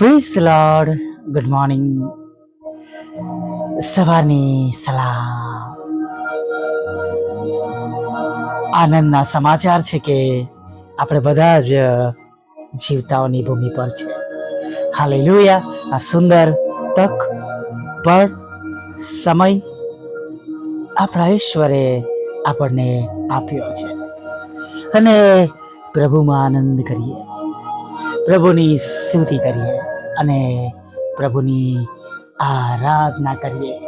Prize lord good morning સવારની સલામ આનંદના સમાચાર છે કે આપણે બધા જ જીવતાઓની ભૂમિ પર છે હાલેલુયા આ સુંદર તક પર સમય આપણા ઈશ્વરે આપણને આપ્યો છે. અને પ્રભુમાં આનંદ કરીએ. પ્રભુની સ્તુતિ કરીએ અને પ્રભુની આરાધના કરીએ.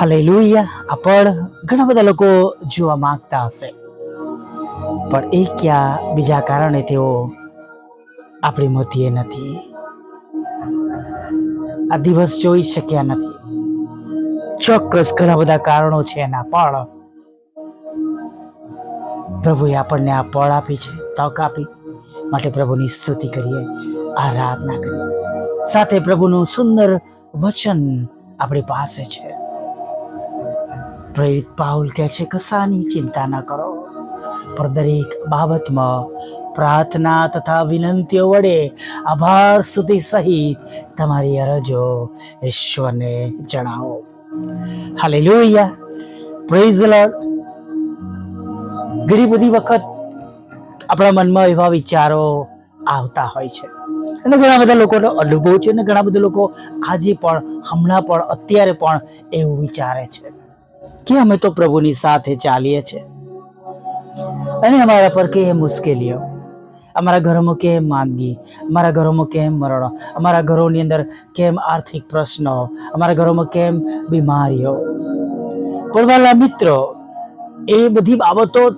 હાલેલુયા. આ પળ ઘણા બધા લોકો જોવા માંગતા હશે. પણ એ ક્યાં બીજા કારણે તેઓ આપણી મધ્યે નથી. આ દિવસ જોઈ શક્યા નથી. ચોક્કસ ઘણા બધા કારણો છે એના, પણ પ્રભુએ આપણને આ પળ આપી છે, તક આપી. માટે પ્રભુની સ્તુતિ કરીએ, આરાધના કરીએ. સાથે પ્રભુનું સુંદર વચન આપણી પાસે છે. પ્રેરિત પાઉલ કહે છે કશાની ચિંતા ન કરો. પણ દરેક બાબતમાં પ્રાર્થના તથા વિનંતીઓ વડે આભાર સુધી સહિત તમારી અરજો ઈશ્વરને જણાવો. હાલે લોહિયા પ્રેઝ લોર્ડ ઘણી બધી વખત આપણા મનમાં એવા વિચારો આવતા હોય છે. અને ઘણા બધા લોકોનો અનુભવ છે અને ઘણા બધા લોકો આજે પણ, હમણાં પણ, અત્યારે પણ એવું વિચારે છે કે અમે તો પ્રભુની સાથે ચાલીએ છીએ. અને અમારા પર કે મુશ્કેલીઓ, અમારા ઘરોમાં કેમ માંદગી, અમારા ઘરોમાં કેમ મરણ, અમારા ઘરોની અંદર કેમ આર્થિક પ્રશ્નો, અમારા ઘરોમાં કેમ બીમારીઓ. પણ મિત્રો એ બધી બાબતો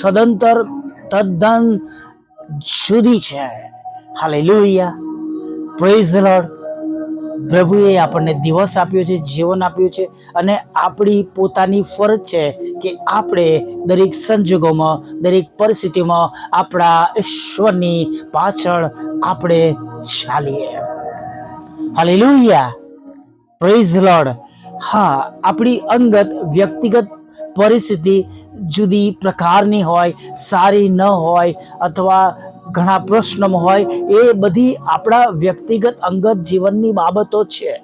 સદંતર તદ્દન જુદી છે. હાલેલુયા. પ્રેઝ લોર્ડ પ્રભુએ આપણને દિવસ આપ્યો છે, જીવન આપ્યું છે અને આપણી પોતાની ફરજ છે કે આપણે દરેક સંજોગોમાં, દરેક પરિસ્થિતિમાં આપણા ઈશ્વરની પાછળ આપણે ચાલીએ. હાલેલુયા. પ્રેઝ લોર્ડ હા, આપણી અંગત વ્યક્તિગત પરિસ્થિતિ જુદી પ્રકારની હોય, સારી ન હોય અથવા ઘણા પ્રશ્નો હોય, એ બધી આપણા વ્યક્તિગત અંગત જીવનની બાબતો છે.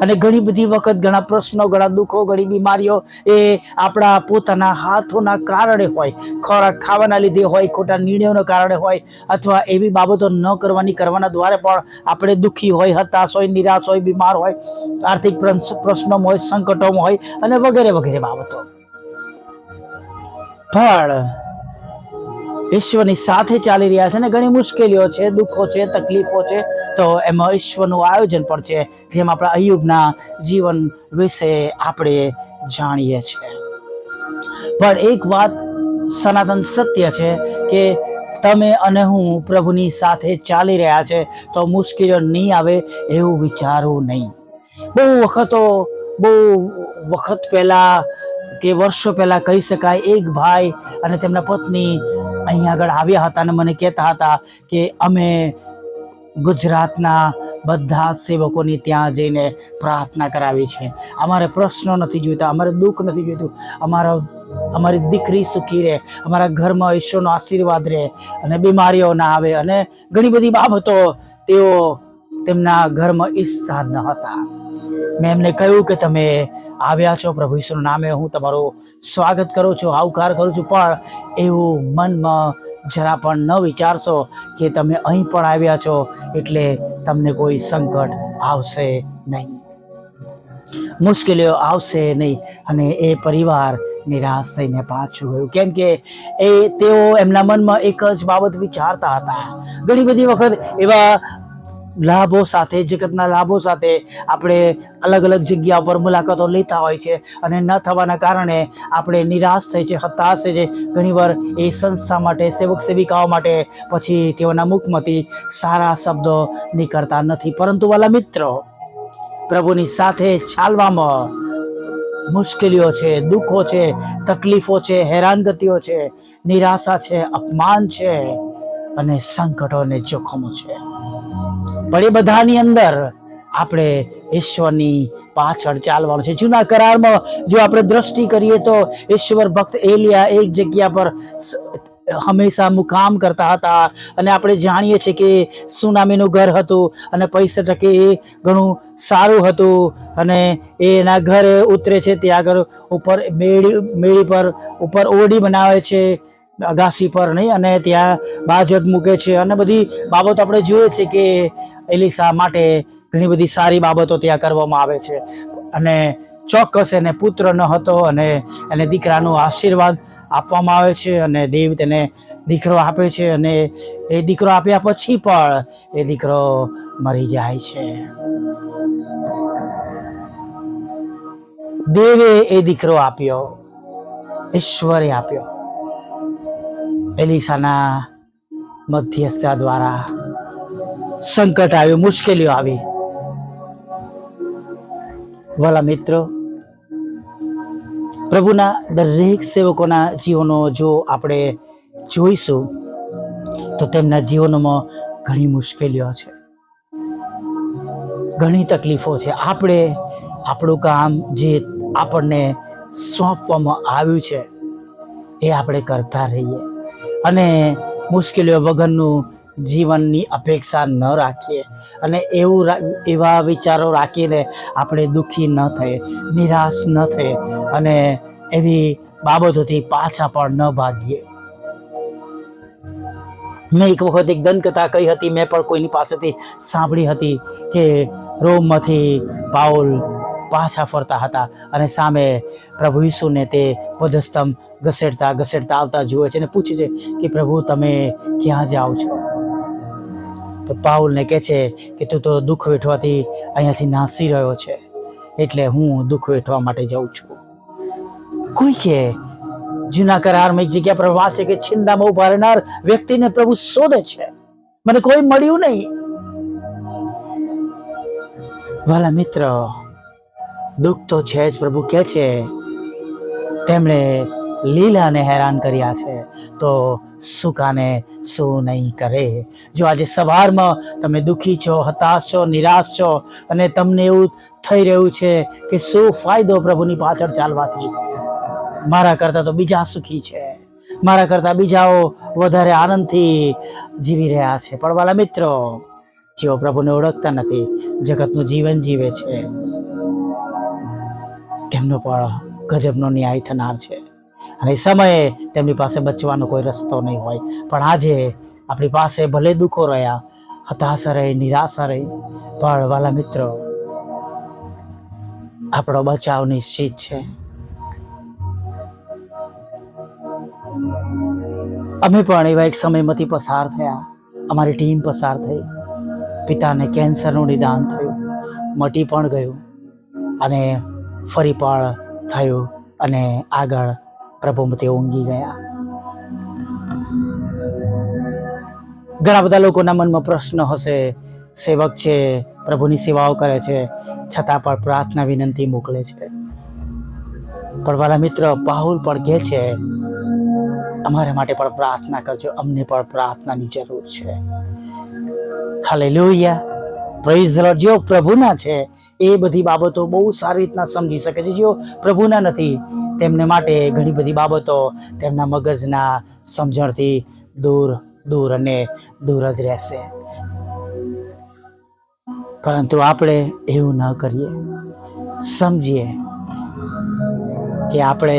અને ઘણી બધી વખત ઘણા પ્રશ્નો, ઘણા દુઃખો, ઘણી બીમારીઓ એ આપણા પોતાના હાથોના કારણે હોય. ખોરાક ખાવાના લીધે હોય, ખોટા નિર્ણયોના કારણે હોય અથવા એવી બાબતો ન કરવાની, કરવાના દ્વારા પણ આપણે દુઃખી હોય, હતાશ હોય, નિરાશ હોય, બીમાર હોય, આર્થિક પ્રશ્ન- પ્રશ્નોમાં હોય, સંકટોમાં હોય અને વગેરે વગેરે બાબતો. પણ ઈશ્વરની સાથે ચાલી રહ્યા છે ને ઘણી મુશ્કેલીઓ છે, દુઃખો છે, તકલીફો છે. તો એમાં ઈશ્વરનું આયોજન પણ છે, જેમ આપણા અયુબના જીવન વિશે આપણે જાણીએ છીએ. પણ એક વાત સનાતન સત્ય છે કે તમે અને હું પ્રભુની સાથે ચાલી રહ્યા છે, તો મુશ્કેલીઓ નહીં આવે એવું વિચારવું નહીં. બહુ વખતો, બહુ વખત પહેલાં કે વર્ષો પહેલાં કહી શકાય, એક ભાઈ અને તેમના પત્ની અહીં આગળ આવ્યા હતા અને મને કહેતા હતા કે અમે ગુજરાતના બધા સેવકોની ત્યાં જઈને પ્રાર્થના કરાવી છે. અમારે પ્રશ્નો નથી જોઈતા, અમારે દુઃખ નથી જોઈતું, અમારો, અમારી દીકરી સુખી રહે, અમારા ઘરમાં ઈશ્વરનો આશીર્વાદ રહે અને બીમારીઓ ના આવે અને ઘણી બધી બાબતો તેઓ તેમના ઘરમાં ઈચ્છતા ન હતા. મેં એમને કહ્યું કે તમે આવ્યા છો પ્રભુ ઈશ્વરના નામે. હું તમારું સ્વાગત કરું છું, આવકાર કરું છું, પણ એવું મનમાં જરા પણ ન વિચારશો કે તમે અહીં પણ આવ્યા છો એટલે તમને કોઈ સંકટ આવશે નહીં. મુશ્કેલીઓ આવશે નહીં અને એ પરિવાર નિરાશ થઈને પાછું ગયું. કેમ કે એ તેઓ એમના મનમાં એક જ બાબત વિચારતા હતા. ઘણી બધી વખત એવા લાભો સાથે, જગતના લાભો સાથે આપણે અલગ અલગ જગ્યા પર મુલાકાતો લેતા હોય છે અને ન થવાના કારણે આપણે નિરાશ થઈ છે, હતાશ થઈ છે. ઘણીવાર એ સંસ્થા માટે, સેવક સેવિકાઓ માટે પછી તેઓના મુખમાંથી સારા શબ્દો નીકળતા નથી. પરંતુ વાલા મિત્રો, પ્રભુની સાથે ચાલવામાં મુશ્કેલીઓ છે, દુઃખો છે, તકલીફો છે, હેરાનગતિઓ છે, નિરાશા છે, અપમાન છે અને સંકટો અને જોખમો છે. પણ એ બધાની અંદર આપણે ઈશ્વરની પાછળ ચાલવાનું છે. જૂના કરારમાં જો આપણે દ્રષ્ટિ કરીએ તો ઈશ્વર ભક્ત એલિયા એક જગ્યા પર હંમેશા મુકામ કરતા હતા અને આપણે જાણીએ છીએ કે સુનામીનું ઘર હતું અને પૈસા ટકે એ ઘણું સારું હતું અને એ એના ઘરે ઉતરે છે. ત્યાં આગળ ઉપર મેળી મેળી પર ઉપર ઓરડી બનાવે છે. અગાસી પર નહીં, અને ત્યાં બાજટ મૂકે છે. અને બધી બાબતો આપણે જોઈએ છે કે એલિસા માટે ઘણી બધી સારી બાબતો ત્યાં કરવામાં આવે છે. અને ચોક્કસ એને પુત્ર ન હતો અને એને દીકરાનો આશીર્વાદ આપવામાં આવે છે અને દેવ તેને દીકરો આપે છે અને એ દીકરો આપ્યા પછી પણ એ દીકરો મરી જાય છે. દેવે એ દીકરો આપ્યો, ઈશ્વરે આપ્યો. એલિસાના મધ્યસ્થતા દ્વારા સંકટ આવ્યું, મુશ્કેલીઓ આવી. વાલા મિત્રો, પ્રભુના દરેક સેવકોના જીવનો જો આપણે જોઈશું, તો તેમના જીવનોમાં ઘણી મુશ્કેલીઓ છે. ઘણી તકલીફો છે. આપણે આપણું કામ જે આપણને સોંપવામાં આવ્યું છે, એ આપણે કરતા રહીએ. અને મુશ્કેલીઓ વગરનું જીવનની અપેક્ષા ન રાખીએ. અને એવું એવા વિચારો રાખીને આપણે દુઃખી ન થઈએ, નિરાશ ન થઈએ અને એવી બાબતોથી પાછા પણ ન ભાગીએ. મેં એક વખત એક દંતકથા કહી હતી, મેં પણ કોઈની પાસેથી સાંભળી હતી કે રોમમાંથી પાઉલ પાછા ફરતા હતા અને સામે પ્રભુ ઈસુને તે વધસ્તંભ ઘસેડતા ઘસેડતા આવતા જુએ છે અને પૂછે છે કે, પ્રભુ, તમે ક્યાં જાઓ છો? તો પાઉલને કહે છે કે, તું તો દુઃખ વેઠવાથી અહીંયાથી નાસી રહ્યો છે, એટલે હું દુઃખ વેઠવા માટે જાઉં છું. કોઈ કે જૂના કરારમાં એક જગ્યા પર વાંચે કે છિંદામાં ઊભા રહેનાર વ્યક્તિને પ્રભુ શોધે છે, મને કોઈ મળ્યું નહીં. વાલા મિત્ર દુઃખ તો છે જ, પ્રભુ કહે છે, તેમણે લીલાને હેરાન કર્યા છે, તો સુકાને શું નહીં કરે. જો આજે સવારમાં તમે દુઃખી છો, હતાશ છો, નિરાશ છો અને તમને એવું થઈ રહ્યું છે કે શું ફાયદો પ્રભુની પાછળ ચાલવાથી? મારા કરતાં તો બીજા સુખી છે. મારા કરતાં બીજાઓ વધારે આનંદથી જીવી રહ્યા છે. પણ વાલા મિત્રો, જેઓ પ્રભુને ઓળખતા નથી, જગતનું જીવન જીવે છે. તેમનો પણ ગજબનો ન્યાય થનાર છે. અને એ સમયે તેમની પાસે બચવાનો કોઈ રસ્તો નહીં હોય. પણ આજે આપણી પાસે ભલે દુઃખો રહ્યા, હતાશા રહી, નિરાશા રહી, પણ વાલા મિત્રો, આપણો બચાવ નિશ્ચિત છે. અમે પણ એવા એક સમયમાંથી પસાર થયા. અમારી ટીમ પસાર થઈ. પિતાને કેન્સરનું નિદાન થયું. મટી પણ ગયું. અને ફરી પણ થયું અને આગળ પ્રભુમાં તે ઊંઘી ગયા. ઘણા બધા લોકોના મનમાં પ્રશ્ન હશે, સેવક છે, પ્રભુની સેવાઓ કરે છે, છતાં પણ પ્રાર્થના વિનંતી મોકલે છે. પણ વાલા મિત્ર, પાહુલ પણ કહે છે, અમારા માટે પણ પ્રાર્થના કરજો, અમને પણ પ્રાર્થનાની જરૂર છે. હાલે લોહિયા પ્રેઝ જેઓ પ્રભુના છે એ બધી બાબતો બહુ સારી રીતના સમજી શકે છે. જેઓ પ્રભુના નથી, તેમને માટે ઘણી બધી બાબતો તેમના મગજના સમજણથી દૂર દૂર અને દૂર જ રહેશે. પરંતુ આપણે એવું ન કરીએ. સમજીએ કે આપણે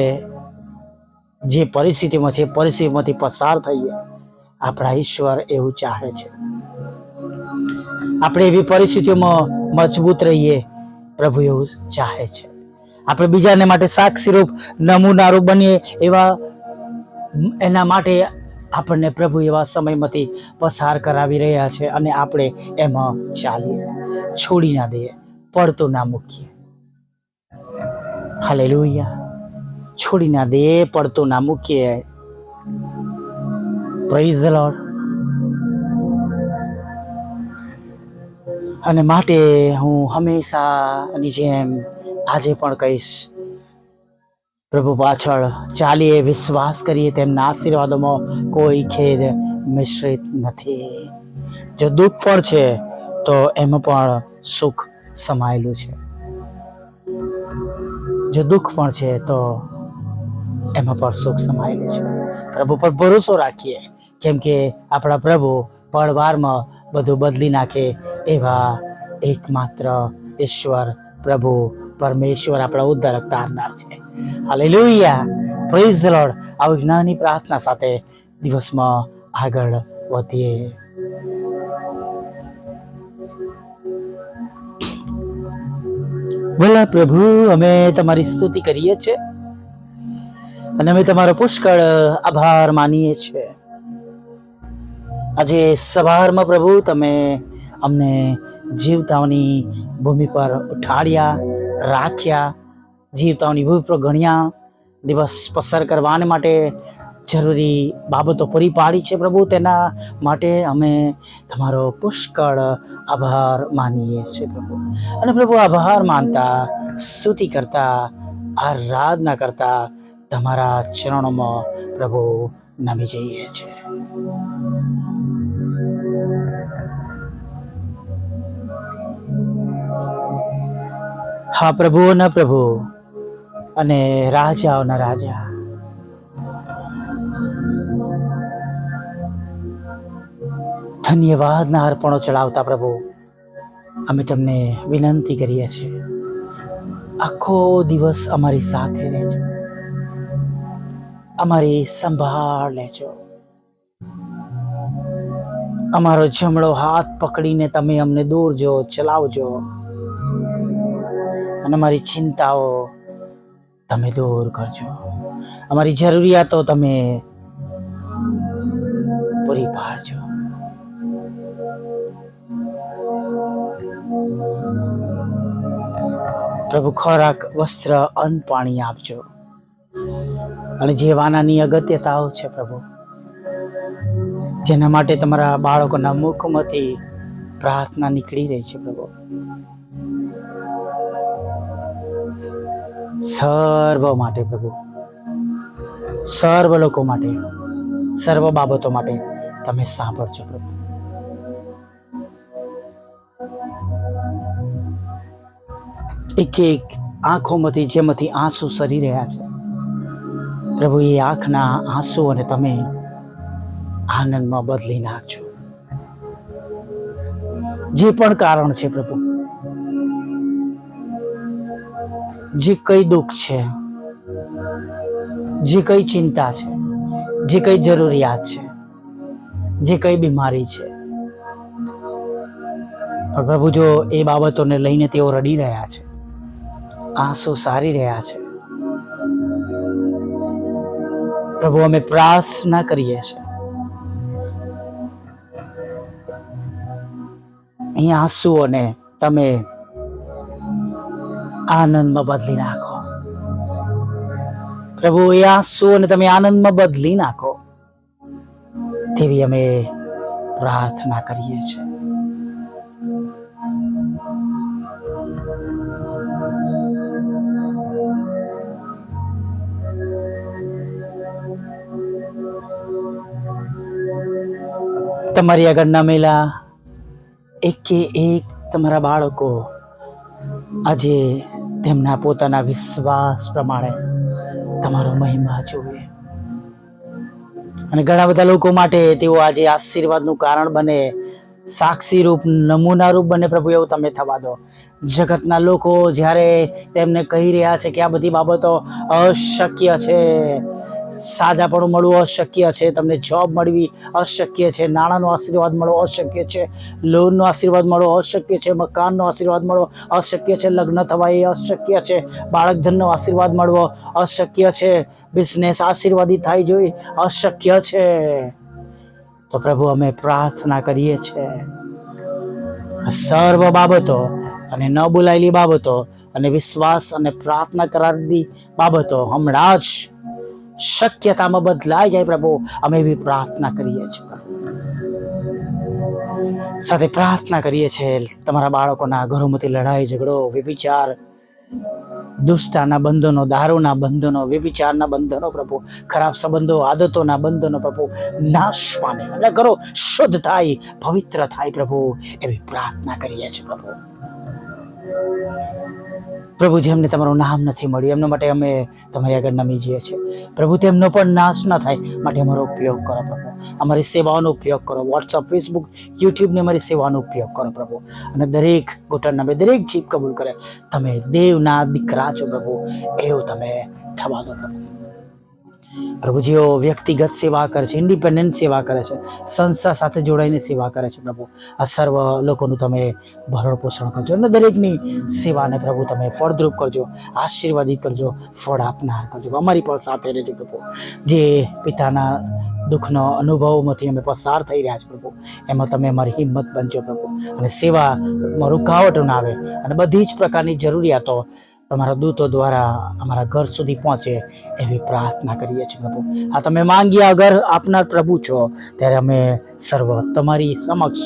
જે પરિસ્થિતિમાં છે પરિસ્થિતિમાંથી પસાર થઈએ, આપણા ઈશ્વર એવું ચાહે છે. આપણે એવી પરિસ્થિતિઓમાં મજબૂત રહીએ. પ્રભુ એવું ચાહે છે. આપણે બીજાને માટે સાક્ષીરૂપ, નમૂનારૂપ બનીએ એવા, એના માટે આપણને પ્રભુ એવા સમયમાંથી પસાર કરાવી રહ્યા છે અને આપણે એમાં ચાલીએ. છોડી ના દઈએ, પડતું ના મૂકીએ. હાલે છોડી ના દે પડતું ના મૂકીએ. પ્રેઝ લોર્ડ અને માટે હું હંમેશાની જેમ આજે પણ કહીશ, પ્રભુ પાછળ ચાલીએ વિશ્વાસ કરીએ, તેમના આશીર્વાદોમાં કોઈ ખેદ મિશ્રિત નથી. જો દુઃખ પણ છે, તો એમાં પણ સુખ સમાયેલું છે. જો દુઃખ પણ છે, તો એમાં પણ સુખ સમાયેલું છે. પ્રભુ પર ભરોસો રાખીએ, કેમ કે આપણા પ્રભુ પળવારમાં બધું બદલી નાખે એવા એકમાત્ર ઈશ્વર પ્રભુ પરમેશ્વર આપણા ઉદ્ધારક તારનાર છે. હાલેલુયા પ્રેઝ લોડ આવી જ્ઞાની પ્રાર્થના સાથે દિવસમાં આગળ વધીએ. બોલા પ્રભુ, અમે તમારી સ્તુતિ કરીએ છીએ. અને અમે તમારો પુષ્કળ આભાર માનીએ છીએ. આજે સવારમાં પ્રભુ તમે અમને જીવતાઓની ભૂમિ પર ઉઠાડ્યા, રાખ્યા જીવતાઓની ભૂમિ પર ગણ્યા. દિવસ પસાર કરવાને માટે જરૂરી બાબતો પૂરી પાડી છે પ્રભુ. તેના માટે અમે તમારો પુષ્કળ આભાર માનીએ છીએ પ્રભુ. અને પ્રભુ આભાર માનતા, સ્તુતિ કરતા, આરાધના કરતા તમારા ચરણોમાં પ્રભુ નમી જઈએ છીએ. હા પ્રભુઓના પ્રભુ. અને રાજાઓના રાજા. ધન્યવાદના અર્પણો ચડાવતા પ્રભુ. અમે તમને વિનંતી કરીએ છીએ. આખો દિવસ અમારી સાથે રહેજો. અમારી સંભાળ લેજો. અમારો જમણો હાથ પકડીને તમે અમને દોરજો, ચલાવજો. અને અમારી ચિંતાઓ તમે દૂર કરજો. અમારી જરૂરિયાતો તમે પૂરી પાડજો. પ્રભુ, ખોરાક, વસ્ત્ર, અન્ન, પાણી આપજો. અને જે વાનાની અગત્યતાઓ છે પ્રભુ, જેના માટે તમારા બાળકોના મુખમાંથી પ્રાર્થના નીકળી રહી છે પ્રભુ. સર્વ માટે પ્રભુ. સર્વ લોકો માટે, સર્વ બાબતો માટે તમે સાંભળજો પ્રભુ. એક એક આંખોમાંથી જેમાંથી આંસુ સરી રહ્યા છે. પ્રભુ, એ આંખના આંસુ અને તમે આનંદમાં બદલી નાખજો. જે પણ કારણ છે પ્રભુ જે કઈ દુઃખ છે, જે કઈ ચિંતા છે, જે કઈ જરૂરિયાત છે, જે કઈ બીમારી છે. પ્રભુ જો એ બાબતોને લઈને તેઓ રડી રહ્યા છે. આંસુ સારી રહ્યા છે. પ્રભુ, અમે પ્રાર્થના કરીએ છીએ. અહીં આંસુઓને તમે આનંદમાં બદલી નાખો. પ્રભુ એ આંસુઓને તમે આનંદમાં બદલી નાખો. તેવી અમે પ્રાર્થના કરીએ છીએ. તમારી આગળ નમેલા એકે એક તમારા બાળકો આજે તેમના પોતાના વિશ્વાસ પ્રમાણે તમારો મહિમા જોવે. અને ઘણા બધા લોકો માટે તેઓ આજે આશીર્વાદનું કારણ બને, સાક્ષી રૂપ, નમૂના રૂપ બને પ્રભુ એવું તમે થવા દો. જગતના લોકો જ્યારે તેમને કહી રહ્યા છે કે આ બધી બાબતો અશક્ય છે સાજાપણું મળવું અશક્ય છે, તમને જોબ મળવી અશક્ય છે, નાણાંનો આશીર્વાદ મળવો અશક્ય છે લોનનો આશીર્વાદ મળવો અશક્ય છે, મકાનનો આશીર્વાદ મળવો અશક્ય છે, લગ્ન થવા એ અશક્ય છે, બાળકધનનો આશીર્વાદ મળવો અશક્ય છે બિઝનેસ આશીર્વાદી થાય જોઈ અશક્ય છે. તો પ્રભુ, અમે પ્રાર્થના કરીએ છીએ સર્વ બાબતો અને ન બોલાયેલી બાબતો અને વિશ્વાસ અને પ્રાર્થના કરારની બાબતો હમણાં જ શક્યતામાં બદલાઈ જાય પ્રભુ. અમે એવી પ્રાર્થના કરીએ છીએ સાથે પ્રાર્થના કરીએ છીએ તમારા બાળકોના ઘરોમાંથી લડાઈ, ઝઘડો, વ્યભિચાર, દુષ્ટાના બંધનો, દારૂના બંધનો, વ્યભિચારના બંધનો પ્રભુ, ખરાબ સંબંધો, આદતોના બંધનો પ્રભુ, નાશ પામે. એટલે કરો, શુદ્ધ થાય, પવિત્ર થાય પ્રભુ. એવી પ્રાર્થના કરીએ છીએ પ્રભુ. પ્રભુ જેમને તમારું નામ નથી મળ્યું, એમના માટે અમે તમારી આગળ નમી જઈએ છીએ. પ્રભુ, તેમનો પણ નાશ ન થાય, માટે અમારો ઉપયોગ કરો પ્રભુ. અમારી સેવાઓનો ઉપયોગ કરો. વોટ્સઅપ ફેસબુક યુટ્યુબની અમારી સેવાનો ઉપયોગ કરો પ્રભુ. અને દરેક ઘૂંટણ નામે દરેક જીભ કબૂલ કરે. તમે દેવના દીકરા છો પ્રભુ. એવું તમે થવા દો પ્રભુ. પ્રભુ જેઓ વ્યક્તિગત સેવા કરે છે ઇન્ડિપેન્ડન્ટ સેવા કરે છે, સંસ્થા સાથે જોડાઈને સેવા કરે છે પ્રભુ. આ સર્વ લોકોનું તમે ભરણ પોષણ કરજો અને દરેકની સેવાને પ્રભુ તમે ફળદ્રુપ કરજો, આશીર્વાદિત કરજો, ફળ આપનાર કરજો. અમારી પણ સાથે રહેજો પ્રભુ. જે પિતાના દુઃખનો અનુભવોમાંથી અમે પસાર થઈ રહ્યા છે પ્રભુ, એમાં તમે અમારી હિંમત બનજો પ્રભુ. અને સેવામાં રૂકાવટો ના આવે અને બધી જ પ્રકારની જરૂરિયાતો તમારા દૂતો દ્વારા અમારા ઘર સુધી પહોંચે એવી પ્રાર્થના કરીએ છીએ પ્રભુ. આ તમે માંગ્યા અગર આપનાર પ્રભુ છો, ત્યારે અમે સર્વ તમારી સમક્ષ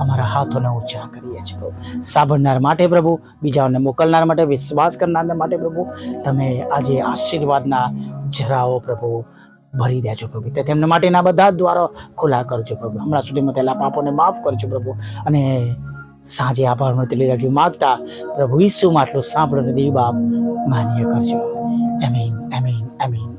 અમારા હાથોને ઊંચા કરીએ છીએ પ્રભુ. સાંભળનાર માટે પ્રભુ, બીજાઓને મોકલનાર માટે, વિશ્વાસ કરનારને માટે પ્રભુ, તમે આજે આશીર્વાદના જરાઓ પ્રભુ ભરી દેજો પ્રભુ. તે તેમના માટેના બધા જ દ્વારો ખુલ્લા કરજો પ્રભુ. હમણાં સુધીમાં થયેલા પાપોને માફ કરજો પ્રભુ. અને સાંજે આભાર મળતી લઈ માગતા પ્રભુ ઈસુમાં આટલું સાંભળો દેવ બાપ માન્ય કરજો. એમીન એમીન એમીન